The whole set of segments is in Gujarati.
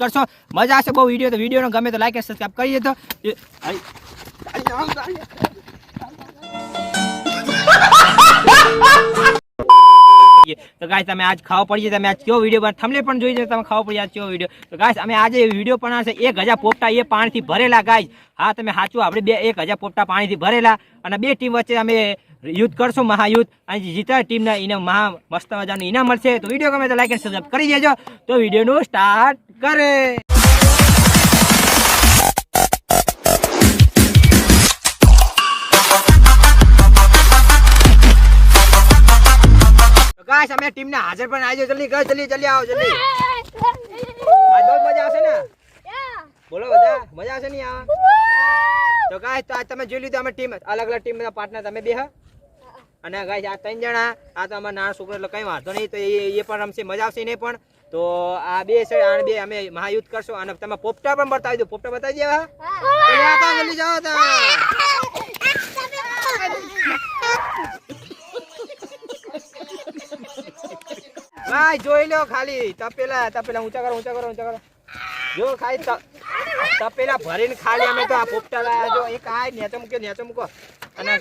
કરશો. મજા આવશે બહુ વીડિયો તો વિડીયોનો ગમે તો લાઈક સબસ્ક્રાઈબ કરી દેજો. તો ગાય તમે આજ ખાવ પડી તમે આજ કયો વીડિયો થમને પણ જોઈ તમે ખાવ પડી આજ કયો વીડિયો તો ગાય અમે આજે વીડિયો પણ છે એક હજાર પોપટા એ પાણીથી ભરેલા ગાય હા, તમે સાચું, આપણે બે, એક હજાર પોપટા પાણીથી ભરેલા. અને બે ટીમ વચ્ચે અમે યુદ્ધ કરશું, મહાયુદ્ધ. અને જીતા ટીમના એને મહા મસ્ત મજાનું ઇનામ મળશે. તો વીડિયો ગમે તો લાઈક અને સબસ્ક્રાઈબ કરી દેજો. તો વિડીયોનું સ્ટાર્ટ કરે. ગાઈસ, અમે ટીમને હાજર પણ આવી જલ્દી ગાઈસ, જલ્દી જલ્દી આવો, જલ્દી. આ બહુ મજા આવશે ને? બોલો બધા, મજા આવશે નહીં આ તો ગાઈસ, તો આજ તમે જોઈ લીધું, અમે ટીમ અલગ અલગ ટીમ બધા પાર્ટનર તમે બે અને ગાઈસ, આ ત્રણ જણા, આ તો અમારા નાના છોકરા એટલે કઈ વાંધો નહીં, તો એ પણ રમશે, મજા આવશે નહીં પણ. તો આ બે છે આ બે અમે મહાયુદ્ધ કરશું. અને તમે પોપટા પણ બતાવી દો. પોપટા બતાવી દેવા? તો તો જલ્દી જાઓ તા ભાઈ જોઈ લો ખાલી. તપેલા તપેલા ઊંચા કરો ઊંચા કરો ઊંચા કરો. જો ખાલી તપેલા ભરીને ખાલી અમે તો આ પોપટા લાયા. જો એક આ નેચો મૂક્યો નેચો મૂકો. અને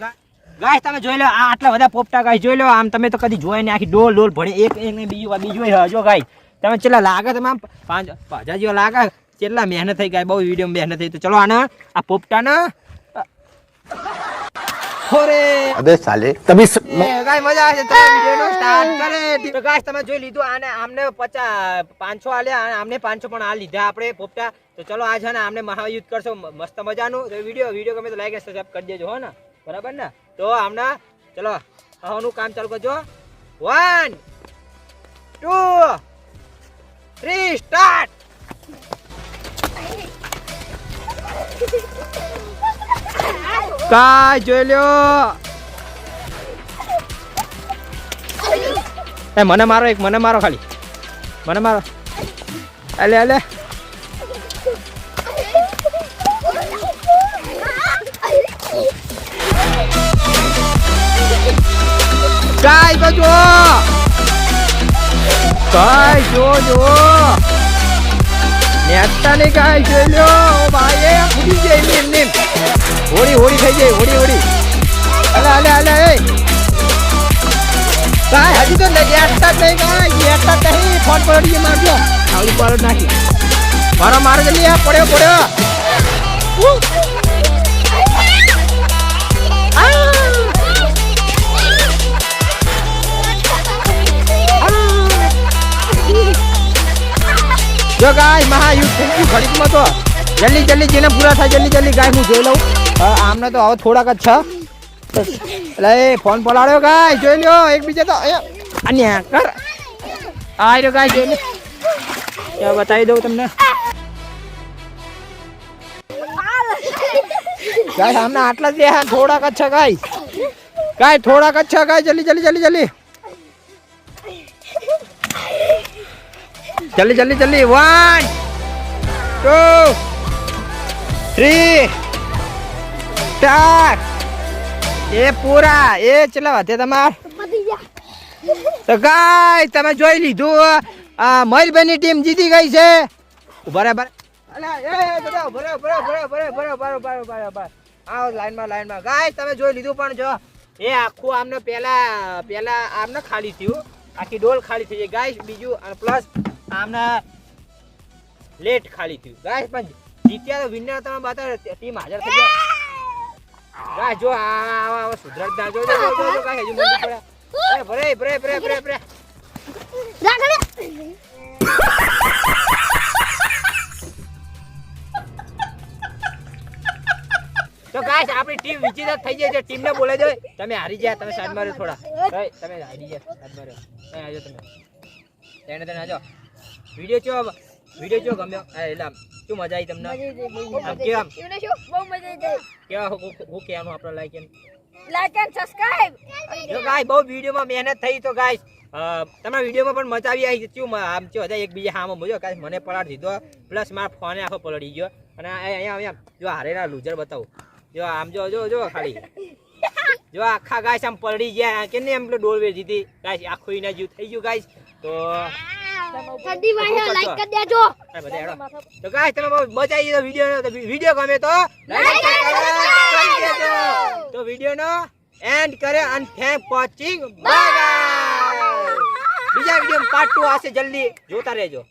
ગાય તમે જોઈ લો આ આટલા બધા પોપટા ગાય જોઈ લો આમ તમે તો કદી જોઈ નહીં આખી ડોલ ડોલ ભણી એક ને બીજું બીજું જો ગાય તમે ચેલા લાગે તમે પાંચ પાંચા જેવા લાગે? ચેટલા મહેનત થઈ ગઈ બહુ વીડિયો મહેનત થઈ. તો ચલો આને આ પોપટાના. હોરે. જોઈ લીધું આને આમને 50 500 આલ્યા અને આમને 500 પણ આ લીધા આપણે પોપટા. તો ચલો આજ છે ને આમને મહાયુદ્ધ કરશો. મસ્ત મજાનું. તો વિડિયો વિડિયો ગમે તો કરી દેજો ને. બરાબર ને? તો આમને ચલો હવાનું કામ ચાલુ કરજો. 1 2 કાય જોઈ લ્યો એ મને મારો એક મને મારો ખાલી. મને મારો. અલે અલે. કાય તો જો. કાય જો જો. નેતા ને કાય જોઈ ભાઈ ફૂટી જાય એમ એમ હોળી હોળી થઈ જાય, હોળી હોળી. અલે અલે અલે, એ. કાય હજી તો નેતા જ નહીં કાય નેતા જ નહીં. ફોન પડી મારજો. આવડી પાડો નાખી. મારો મારો જલ્દી આ પડ્યો પડ્યો. જો ગાય મહાયુદ્ધ થઈ ગયું ઘડીકમાં તો. જલ્દી જલ્દી જેને પૂરા થાય, જલ્દી જલ્દી ગાય, હું જોઈ લઉં. આમને તો હવે થોડાક જ છે. એટલે એ ફોન પલાળ્યો, ગાય, જોઈ લ્યો, એકબીજા તો અન્યા, કર. આ રહ્યો, ગાય, જોઈ લે. બતાવી દઉં તમને. ગાય, આમને આટલા જ થોડાક જ છે, ગાય. ગાય, થોડાક જ છે, ગાય, જલ્દી જલ્દી જલ્દી જલ્દી. જલ્દી જલ્દી જલ્દી વન ટુ થ્રી ચાર. એ પૂરા. એ ચલા વધે તમાર? તો ગાય તમે જોઈ લીધું આ મયુરભાઈની ટીમ જીતી ગઈ છે. બરાબર લાઈનમાં લાઈનમાં. ગાય તમે જોઈ લીધું પણ જો એ આખું આમને પહેલા પહેલા આમને ખાલી થયું. આખી ડોલ ખાલી થઈ જાય ગાય બીજું અને પ્લસ આમને લેટ ખાલી થયું. ગાય પણ જીત્યા તો વિનર તમે બતાવો ટીમ હાજર થઈ ગયા ગાય જો આવા આવા સુધરત ના જો જો જો, જો, જો હજુ મંદિર પડ્યા. અરે ભરે ભરે ભરે ભરે ભરે. તો ગાઈસ આપણી ટીમ વિજેતા થઈ જાય છે. ટીમને બોલે દો તમે હારી ગયા તમે સાઈડ માર્યો થોડા. તમે હારી ગયા સાઈડ માર્યો. અહીં આજો તમે. તેને તેને આવજો વિડિયો ચો વિડિયો ચો ગમ્યો એટલે શું મજા આવી તમને આમ કેવા આમ કેવા હું હું- હું કહેવાનું આપણો લાઈક એમ જો ગાય બહુ વિડીયોમાં મહેનત થઈ તો ગાય તમારા વિડીયોમાં પણ મજા આવી આવી શું આમ ચો હતા એકબીજા હામો બોલ્યો કાંઈ મને પલાળી દીધો પ્લસ મારા ફોને આખો પલળી ગયો અને અહીંયા અહીંયા જો હારેના લૂઝર બતાવું જો આમ જો જો જો ખાલી જો આખા ગાય આમ પલળી ગયા કેને એમ પેલો ડોલ વેચી હતી ગાય આખું એના જેવું થઈ ગયું ગાય તો ઠંડી વાય લાઈક કરી દેજો. તો ગાઈસ તમે બચાવી દીધો વિડિયો તો વિડિયો ગમે તો લાઈક કરી દેજો. તો વિડિયો નો એન્ડ કરે અને થેન્ક વોચિંગ બાય બીજા વિડિયો પાર્ટ 2 આવશે. જલ્દી જોતા રહેજો.